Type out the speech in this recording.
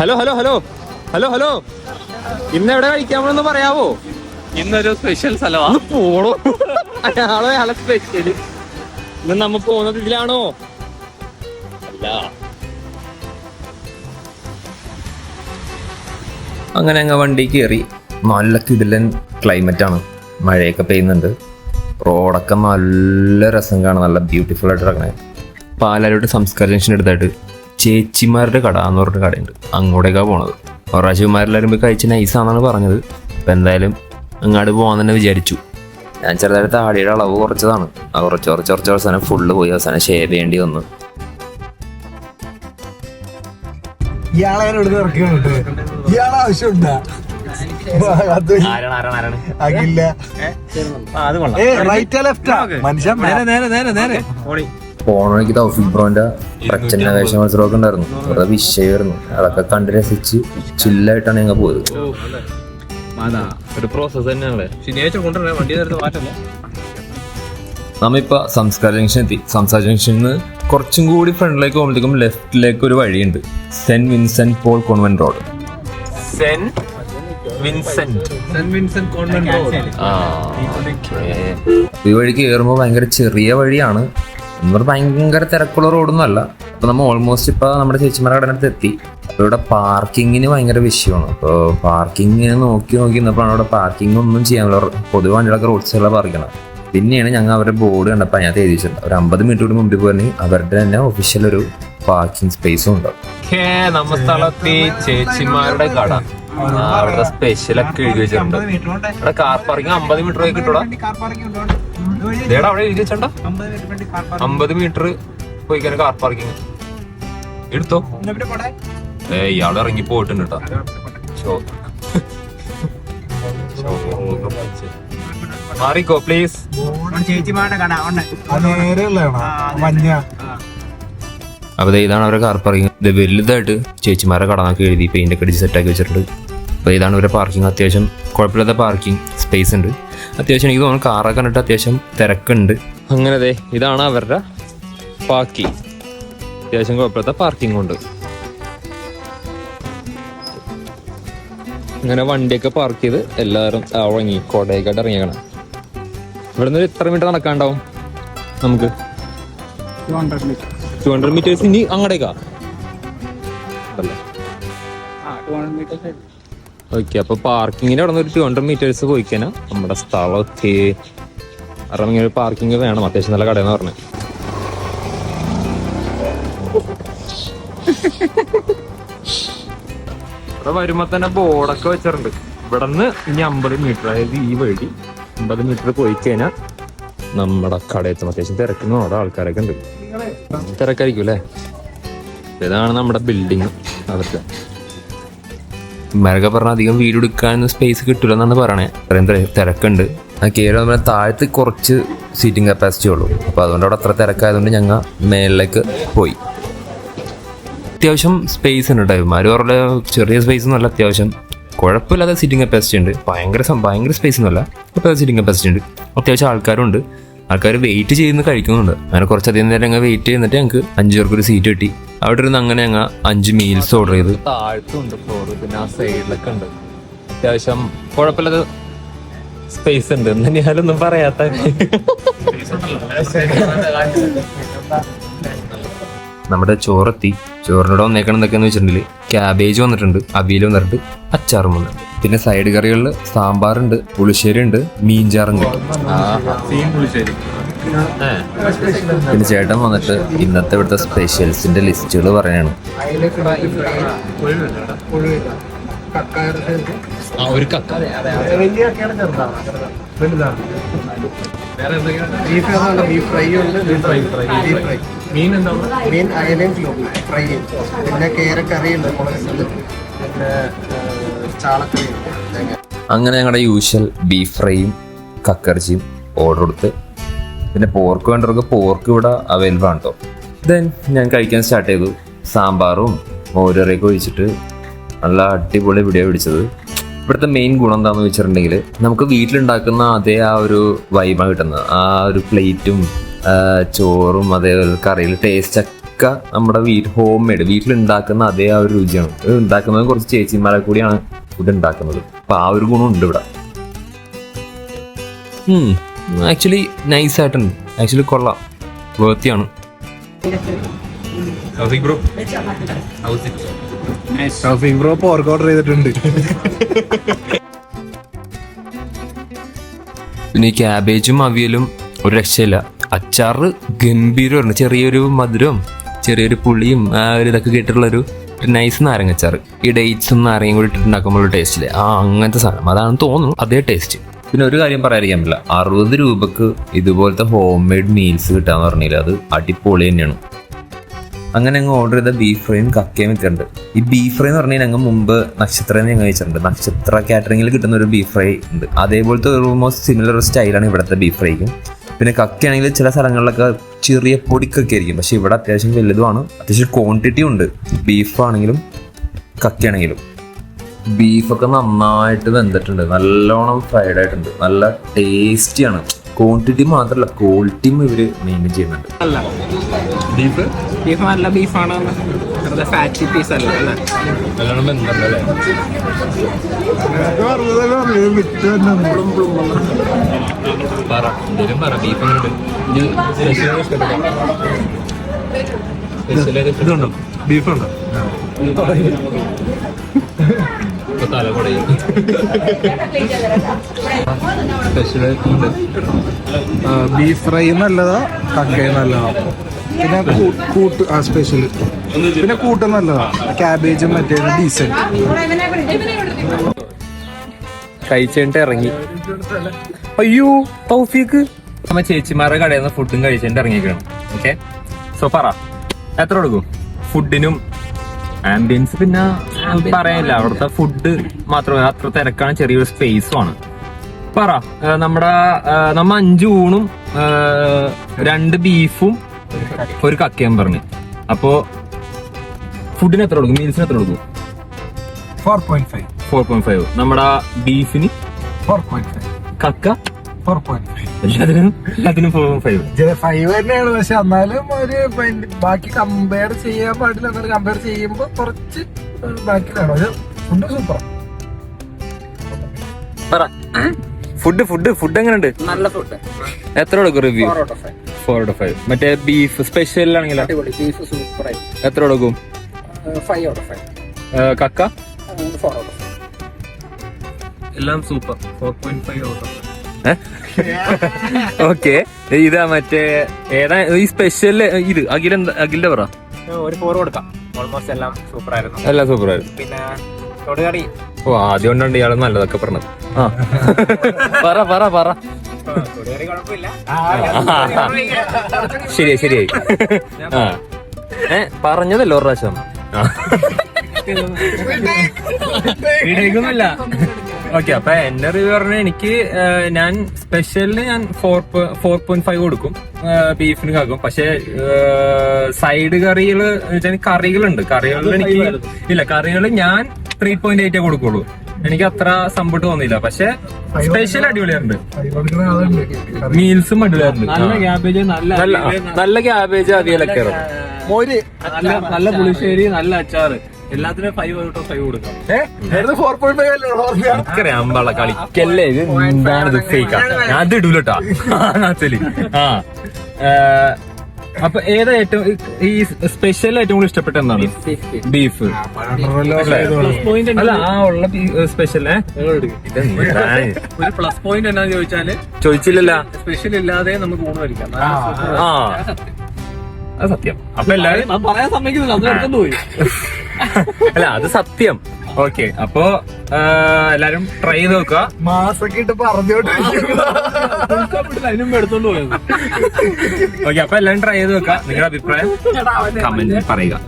Hello hello hello. Hello hello. ഇന്ന് എവിടെ കഴിക്കാമെന്ന് പറയാവോ? ഇന്നൊരു സ്പെഷ്യൽ സ്ഥലമാണ് പോണോ? അയാളോ അയാളെ സ്പെഷ്യൽ ഇന്ന് നമ്മ പോകുന്നത് ഇതിലാണോ അല്ല. അങ്ങനെ അങ്ങ് വണ്ടി കയറി നല്ല കിടിലൻ ക്ലൈമറ്റ് ആണ്. മഴയൊക്കെ പെയ്യുന്നുണ്ട്. റോഡൊക്കെ നല്ല രസം കാണാൻ നല്ല ബ്യൂട്ടിഫുൾ ആയിട്ട് ഇറങ്ങണേ. പാലാരോട് സംസ്കാര ജംഗ്ഷൻ അടുത്തായിട്ട് ചേച്ചിമാരുടെ കട എന്ന് പറഞ്ഞൊരു കടയുണ്ട്. അങ്ങോട്ടേക്കാണ് പോണത്. ഒരാശിമാരെല്ലാവരും പോയി കഴിച്ച് നൈസാണെന്നാണ് പറഞ്ഞത്. അപ്പം എന്തായാലും അങ്ങോട്ട് പോകാൻ തന്നെ വിചാരിച്ചു. ഞാൻ ചെറുതായിട്ട് താടിയുടെ അളവ് കുറച്ചതാണ്. ആ കുറച്ച് കുറച്ച് കുറച്ച് അവസാനം ഫുള്ള് പോയി. അവസാനം ഷേവ് ചെയ്യേണ്ടി വന്നു. ആരാണ് ആരാണ് ഇവിടുന്ന് ഇറക്കി വഴിക്ക് തൗഫിക് ബ്രോന്റെ പ്രച്ഛന്ന വേഷ മത്സരമൊക്കെ ഉണ്ടായിരുന്നു അവിടെ വിഷയമായിരുന്നു. അതൊക്കെ കണ്ട് രസിച്ച് ചില്ലായിട്ടാണ് ഞങ്ങൾ പോയത്. ഒരു പ്രോസസ് തന്നെയാണല്ലേ? ശനിയാഴ്ച കൊണ്ടുവരാൻ വണ്ടി നേരത്തെ മാറ്റല്ലേ? നമ്മിപ്പോ സംസ്കാര ജംഗ്ഷൻ എത്തി. സംസ്കാര ജംഗ്ഷനിൽ നിന്ന് കുറച്ചും കൂടി ഫ്രണ്ടിലേക്ക് പോകുമ്പോഴത്തേക്കും ലെഫ്റ്റിലേക്ക് ഒരു വഴിയുണ്ട്. Saint Vincent Paul convent road. Saint ഈ വഴി കയറുമ്പോൾ ഭയങ്കര ചെറിയ വഴിയാണ്. എന്ന് ഭയങ്കര തിരക്കുള്ള റോഡൊന്നും അല്ല അപ്പൊ നമ്മൾ ഓൾമോസ്റ്റ് ഇപ്പൊ നമ്മുടെ ചേച്ചിമാരുടെ കടനടുത്ത് എത്തി. അപ്പൊ ഇവിടെ പാർക്കിങ്ങിന് ഭയങ്കര വിഷയമാണ്. അപ്പോൾ പാർക്കിങ്ങിന് നോക്കി നോക്കി നിന്നപ്പോഴാണ് അവിടെ പാർക്കിംഗ് ഒന്നും ചെയ്യാനുള്ള പൊതുവെ വണ്ടികളൊക്കെ റോഡ് സൈഡിലാണ് പാർക്കണം പിന്നെയാണ് ഞങ്ങൾ അവരുടെ ബോർഡ് കണ്ടപ്പോൾ അതിനകത്ത് എഴുതിയിട്ടുണ്ട് ഒരു അമ്പത് മിനിറ്റ് കൂടി മുമ്പിൽ പോയി അവരുടെ തന്നെ ഒഫീഷ്യൽ ഒരു പാർക്കിംഗ് സ്പേസും ഉണ്ട്. ചേച്ചിമാരുടെ കട. അവിടുത്തെ സ്പെഷ്യൽ ഒക്കെ എഴുതി വെച്ചിട്ടുണ്ട്. ഇവിടെ കാർ പാർക്കിംഗ് അമ്പത് മീറ്റർ കിട്ടൂടാ. ഇതേടാ അവിടെ എഴുതി വെച്ചണ്ട അമ്പത് മീറ്റർ പോയിക്കാൻ കാർ പാർക്കിംഗ് എടുത്തോ? ഏ ഇയാൾ ഇറങ്ങി പോയിട്ടുണ്ട് കേട്ടോ. ഷോ മാറിക്കോ പ്ലീസ് അപ്പൊ ഇതാണ് അവരുടെ കാർ പാർക്കിംഗ് ഇത് വലുതായിട്ട് ചേച്ചിമാരെ കടന്നൊക്കെ എഴുതി പെയിന്റ് ഒക്കെ അടിച്ച് സെറ്റാക്കി വെച്ചിട്ടുണ്ട്. അപ്പോൾ ഇതാണ് ഇവരുടെ പാർക്കിംഗ് അത്യാവശ്യം കുഴപ്പമില്ലാത്ത പാർക്കിംഗ് സ്പേസ് ഉണ്ട്. അത്യാവശ്യം എനിക്ക് തോന്നുന്നു കാറൊക്കെ കണ്ടിട്ട് അത്യാവശ്യം തിരക്കുണ്ട്. അങ്ങനെ അതെ ഇതാണ് അവരുടെ പാർക്കിംഗ് അത്യാവശ്യം കുഴപ്പമില്ലാത്ത പാർക്കിംഗ് ഉണ്ട്. അങ്ങനെ വണ്ടിയൊക്കെ പാർക്ക് ചെയ്ത് എല്ലാവരും ഉറങ്ങി. കോടയൊക്കെ ഇറങ്ങിയേക്കണം. ഇവിടെ നിന്ന് എത്ര മീറ്റർ നടക്കാണ്ടാവും നമുക്ക്? ടു ഹൺഡ്രഡ് മീറ്റേഴ്സ് ഇനി അങ്ങടേക്കാ? ഓക്കെ അപ്പൊ പാർക്കിങ്ങിന് അവിടെ നിന്ന് ഒരു ടു ഹൺഡ്രഡ് മീറ്റേഴ്സ് പോയിക്കാനാ നമ്മുടെ സ്ഥലമൊക്കെ കാരണം ഇങ്ങനെ പാർക്കിംഗ് വേണം. അത്യാവശ്യം നല്ല കടയെന്ന് പറഞ്ഞു. ഇവിടെ വരുമ്പോ തന്നെ ബോർഡൊക്കെ വെച്ചിട്ടുണ്ട്. ഇവിടെ നിന്ന് ഇനി അമ്പത് മീറ്റർ അതായത് ഈ വഴി അമ്പത് മീറ്റർ പോയി കഴിഞ്ഞാൽ നമ്മുടെ കടയെത്തും അത്യാവശ്യം തിരക്കുന്ന അവിടെ ആൾക്കാരൊക്കെ ഉണ്ട്. തിരക്കായിരിക്കും അല്ലേ? ഇതാണ് നമ്മുടെ ബിൽഡിങ് അതൊക്കെ. ഇമാരൊക്കെ പറഞ്ഞാൽ അധികം വീഡിയോ എടുക്കാനൊന്നും സ്പേസ് കിട്ടില്ല എന്നാണ് പറയണേ. അത്രയും തിര- തിരക്കുണ്ട്. ആ കയറി നമ്മുടെ താഴത്ത് കുറച്ച് സീറ്റിംഗ് കപ്പാസിറ്റി ഉള്ളൂ. അപ്പോൾ അതുകൊണ്ട് അവിടെ അത്ര തിരക്കായതുകൊണ്ട് ഞങ്ങൾ മേളിലേക്ക് പോയി. അത്യാവശ്യം സ്പേസ് ഉണ്ട് കേട്ടോ ഇവന്മാർ പറഞ്ഞ ചെറിയ സ്പേസ് ഒന്നുമല്ല അത്യാവശ്യം. കുഴപ്പമില്ലാതെ സീറ്റിംഗ് കപ്പാസിറ്റി ഉണ്ട്. ഭയങ്കര ഭയങ്കര സ്പേസ് ഒന്നുമല്ല അപ്പോൾ സീറ്റിംഗ് കപ്പാസിറ്റി ഉണ്ട്. അത്യാവശ്യം ആൾക്കാരുണ്ട്. ആൾക്കാർ വെയിറ്റ് ചെയ്യുന്ന കഴിക്കുന്നുണ്ട്. അങ്ങനെ കുറച്ചധികം നേരം ഞങ്ങൾ വെയിറ്റ് ചെയ്തിട്ട് ഞങ്ങൾക്ക് അഞ്ച് പേർക്കൊരു സീറ്റ് കിട്ടി. അവിടെ ഇരുന്ന് അങ്ങനെ ഞങ്ങൾ അഞ്ച് മീൽസ് ഓർഡർ ചെയ്തു. താഴ്ത്തുണ്ട് ഫ്ലോർ പിന്നെ ആ സൈഡിലൊക്കെ ഉണ്ട്. അത്യാവശ്യം കുഴപ്പമില്ലാത്ത സ്പേസ് ഉണ്ട്. എന്ന് ഞാനൊന്നും പറയാത്ത. നമ്മുടെ ചോറെത്തി. ചോറിനോട് വന്നേക്കണം എന്നൊക്കെയെന്ന് വെച്ചിട്ടുണ്ടെങ്കിൽ ക്യാബേജ് വന്നിട്ടുണ്ട് അവിയൽ വന്നിട്ടുണ്ട് അച്ചാറും വന്നിട്ടുണ്ട്. പിന്നെ സൈഡ് കറികളിൽ സാമ്പാറുണ്ട് പുളിശ്ശേരി ഉണ്ട് മീൻചാറും കിട്ടും. പിന്നെ ചേട്ടൻ വന്നിട്ട് ഇന്നത്തെ ഇവിടുത്തെ സ്പെഷ്യൽസിന്റെ ലിസ്റ്റുകൾ പറയാണ് ഒരു കക്ക. ബീഫ് ഏതാണ്ട് ബീഫ് ഫ്രൈ ഉണ്ട്. Beef fry beef fry. മീൻ എന്താണ്? മീൻ അയലയും ഫ്രൈ. പിന്നെ കേരക്കറി ഉണ്ട്. മുളകുണ്ട് പിന്നെ ചാളക്കറി ഉണ്ട്. അങ്ങനെ ഞങ്ങളുടെ യൂഷ്വൽ ബീഫ് ഫ്രൈയും കക്കറിച്ചിയും ഓർഡർ കൊടുത്ത് പിന്നെ പോർക്ക് വേണ്ടവർക്ക് പോർക്ക് ഇവിടെ അവൈലബിൾ ആണ് കേട്ടോ ദെൻ ഞാൻ കഴിക്കാൻ സ്റ്റാർട്ട് ചെയ്തു. സാമ്പാറും മോരറിയൊക്കെ ഒഴിച്ചിട്ട് നല്ല അടിപൊളി വീഡിയോ പിടിച്ചത്. ഇവിടുത്തെ മെയിൻ ഗുണം എന്താണെന്ന് വെച്ചിട്ടുണ്ടെങ്കിൽ നമുക്ക് വീട്ടിലുണ്ടാക്കുന്ന അതേ ആ ഒരു വൈബാണ് കിട്ടുന്നത്. ആ ഒരു പ്ലേറ്റും ചോറും അതേപോലെ കറിയിൽ ടേസ്റ്റ് ഒക്കെ നമ്മുടെ വീട്ടിൽ ഹോം മെയ്ഡ് വീട്ടിലുണ്ടാക്കുന്ന അതേ ആ ഒരു രുചിയാണ്. ഉണ്ടാക്കുന്നത് കുറച്ച് ചേച്ചിമാരെ കൂടിയാണ് ഫുഡ് ഉണ്ടാക്കുന്നത്. അപ്പോൾ ആ ഒരു ഗുണം ഉണ്ട് ഇവിടെ ആക്ച്വലി നൈസ് ആയിട്ടുണ്ട്. ആക്ച്വലി കൊള്ളാം. വേർത്തിയാണ് ബ്രോ ബ്രോ പോർക്ക് ഓർഡർ ചെയ്തിട്ടുണ്ട്. പിന്നെ ഈ ക്യാബേജും അവിയലും ഒരു രക്ഷയില്ല. അച്ചാറ് ഗംഭീരമാണ് ചെറിയൊരു മധുരവും ചെറിയൊരു പുളിയും ആ ഒരു ഇതൊക്കെ കേട്ടിട്ടുള്ളൊരു നൈസ് നാരങ്ങച്ചാറ്. ഈ ഡേറ്റ്സും നാരങ്ങയും കൂടി ഇട്ടിട്ടുണ്ടാക്കുമ്പോൾ ടേസ്റ്റിൽ ടേസ്റ്റില്ലേ ആ അങ്ങനത്തെ സാധനം. അതാണ് തോന്നുന്നു. അതേ ടേസ്റ്റ് പിന്നെ ഒരു കാര്യം പറയാതിരിക്കാൻ പറ്റില്ല. അറുപത് രൂപക്ക് ഇതുപോലത്തെ ഹോം മെയ്ഡ് മീൽസ് കിട്ടാന്ന് പറഞ്ഞില്ല അത് അടിപൊളി തന്നെയാണ്. അങ്ങനെ അങ്ങ് ഓർഡർ ചെയ്ത ബീഫ് ഫ്രൈയും കക്കയും ഒക്കെ ഉണ്ട് ഈ ബീഫ് ഫ്രൈ എന്ന് പറഞ്ഞാൽ ഞങ്ങൾ മുമ്പ് നക്ഷത്രം ഞങ്ങൾ കഴിച്ചിട്ടുണ്ട് നക്ഷത്ര കാറ്ററിംഗിൽ കിട്ടുന്ന ഒരു ബീഫ് ഫ്രൈ ഉണ്ട്. അതേപോലത്തെ ഓൾമോസ്റ്റ് സിമിലർ സ്റ്റൈലാണ് ഇവിടുത്തെ ബീഫ് ഫ്രൈക്കും പിന്നെ കക്കയാണെങ്കിൽ ചില സ്ഥലങ്ങളിലൊക്കെ ചെറിയ പൊടിക്കൊക്കെ ആയിരിക്കും. പക്ഷേ ഇവിടെ അത്യാവശ്യം വലുതുമാണ്. അത്യാവശ്യം ക്വാണ്ടിറ്റി ഉണ്ട്. ബീഫാണെങ്കിലും കക്കയാണെങ്കിലും. ബീഫൊക്കെ നന്നായിട്ട് വെന്തിട്ടുണ്ട്. നല്ലോണം ഫ്രൈഡ് ആയിട്ടുണ്ട്. നല്ല ടേസ്റ്റിയാണ് ക്വാണ്ടിറ്റി മാത്രമല്ല ക്വാളിറ്റിയും ഇവർ മെയിന്റെയിൻ ചെയ്യുന്നുണ്ട്. ബീഫ്? ബീഫ് നല്ല ബീഫാണ്. വെറുതെ ഫാറ്റി പീസ് അല്ല അല്ലേ? നല്ലോണം സ്പെഷ്യലായിട്ടുണ്ട്. ബീഫ് ഫ്രൈ നല്ലതാ കക്ക നല്ലതാ. പിന്നെ കൂട്ട് ആ സ്പെഷ്യൽ പിന്നെ കൂട്ട് നല്ലതാ. ക്യാബേജും മറ്റേ ഡീസൽ കഴിച്ചിട്ട് ഇറങ്ങി. അയ്യോ തൗഫീക്ക്. നമ്മ ചേച്ചിമാരുടെ കടയിൽ നിന്ന് ഫുഡും കഴിച്ചിട്ട് ഇറങ്ങിക്കണം ഓക്കെ സോ പറ എത്ര കൊടുക്കും? ഫുഡിനും ആംബിയൻസ് പിന്നെ പറയാനില്ല. അവിടുത്തെ ഫുഡ് മാത്രമല്ല അത്ര തിരക്കാണ്. ചെറിയൊരു സ്പേസും ആണ്. പറ നമ്മുടെ നമ്മ അഞ്ച് ഊണും രണ്ട് ബീഫും ഒരു കക്കയും പറഞ്ഞു. അപ്പോ ഫുഡിന് എത്ര കൊടുക്കും? മീൽസിന് എത്ര കൊടുക്കും? Four point five four point five നമ്മുടെ ബീഫിന് ഫോർ പോയിന്റ് ഫൈവ് കക്ക എല്ലാത്തിനും എല്ലാത്തിനും ഫൈവ് ഫൈവ് തന്നെയാണ്. പക്ഷെ എന്നാലും ഒരു ബാക്കി കമ്പയർ ചെയ്യാൻ പാടില്ല. എന്നാലും കമ്പയർ ചെയ്യുമ്പോ കുറച്ച് ബാക്കിലാണ് ഒരു ഫുഡ് സൂപ്പർ പറ. ഫുഡ് ഫുഡ് ഫുഡ് എങ്ങനെയുണ്ട്? നല്ല ഫുഡ് എത്ര കൊടുക്കും review four out of five മറ്റേ ബീഫ് സ്പെഷ്യൽ ആണെങ്കിൽ അടിപൊളി. ബീഫ് സൂപ്പർ എത്ര കൊടുക്കും? ഫൈവ് ഔട്ട് ഓഫ് ഫൈവ് കക്ക? ഫോർ ഔട്ട് ഓഫ് എല്ലാം super four point five out okay. ഇതാ മറ്റേ ഏതാ ഈ സ്പെഷ്യൽ ഇത് അഖിൽ എന്താ അഖിലിന്റെ പറ. ഒരു ഫോർ കൊടുക്കാം. ഓൾമോസ്റ്റ് എല്ലാം സൂപ്പർ ആയിരുന്നു. എല്ലാം സൂപ്പർ ആയിരുന്നു. പിന്നെ തൊടുകറി ഓ ആദ്യം കൊണ്ടാണ് ഇയാൾ നല്ലതൊക്കെ പറഞ്ഞത്. ആ. പറ പറ പറ. ശരിയായി ശരിയായി ആ ഏ പറഞ്ഞതല്ലോ ഒരു പ്രാവശ്യം? ആ. ഇടയ്ക്കൊന്നുമില്ല ഓക്കെ അപ്പൊ എന്റെ റിവ്യൂ പറഞ്ഞാൽ എനിക്ക് ഞാൻ സ്പെഷ്യലിന് ഞാൻ ഫോർ ഫോർ പോയിന്റ് ഫൈവ് കൊടുക്കും. ബീഫിന് കാക്കും. പക്ഷെ സൈഡ് കറികൾ കറികളുണ്ട്. കറികളിൽ എനിക്ക് ഇല്ല കറികൾ ഞാൻ ത്രീ പോയിന്റ് എയ്റ്റേ കൊടുക്കുള്ളൂ. എനിക്ക് അത്ര സമ്പട്ട് തോന്നിയില്ല. പക്ഷെ സ്പെഷ്യൽ അടിപൊളിയായിട്ടുണ്ട്. മീൽസും അടിപൊളിയായിട്ടുണ്ട്. നല്ല ക്യാബേജ് നല്ല ക്യാബേജ് അവിയലൊക്കെ മോര്. നല്ല നല്ല പുളിശ്ശേരി നല്ല അച്ചാറ്. എല്ലാത്തിനും ഫൈവ് ഔട്ട് ഓഫ് ഫൈവ് കൊടുക്കാം. എനിക്കറിയാം അമ്പാള കളിക്കല്ലേ ഇത് എന്താണ് ഫേക്കാ ഞാൻ അത് ഇടൂലട്ടാ നാച്ചലി ആ. അപ്പൊ ഏതാ ഏറ്റവും ഈ സ്പെഷ്യൽ ഏറ്റവും കൂടുതൽ ഇഷ്ടപ്പെട്ട എന്താണ്? ബീഫ് പോയിന്റ് അല്ല? ആ ഉള്ള സ്പെഷ്യൽ ഒരു പ്ലസ് പോയിന്റ് എന്നാന്ന് ചോദിച്ചാൽ ചോദിച്ചില്ലല്ലോ. സ്പെഷ്യൽ ഇല്ലാതെ നമുക്ക് ഊണ് കഴിക്കാം. ആ അത് സത്യം. അപ്പൊ എല്ലാരും പറയാൻ സമ്മതിക്കുന്നില്ല. അത് എടുത്തോണ്ട് പോയി. അല്ല അത് സത്യം. ഓക്കെ അപ്പോ എല്ലാരും ട്രൈ ചെയ്ത് നോക്കുക. മാസൊക്കെ ഇട്ട് പറഞ്ഞോട്ടെ ഓക്കെ അപ്പൊ എല്ലാരും ട്രൈ ചെയ്ത് നോക്കുക. നിങ്ങളുടെ അഭിപ്രായം കമന്റ് പറയുക.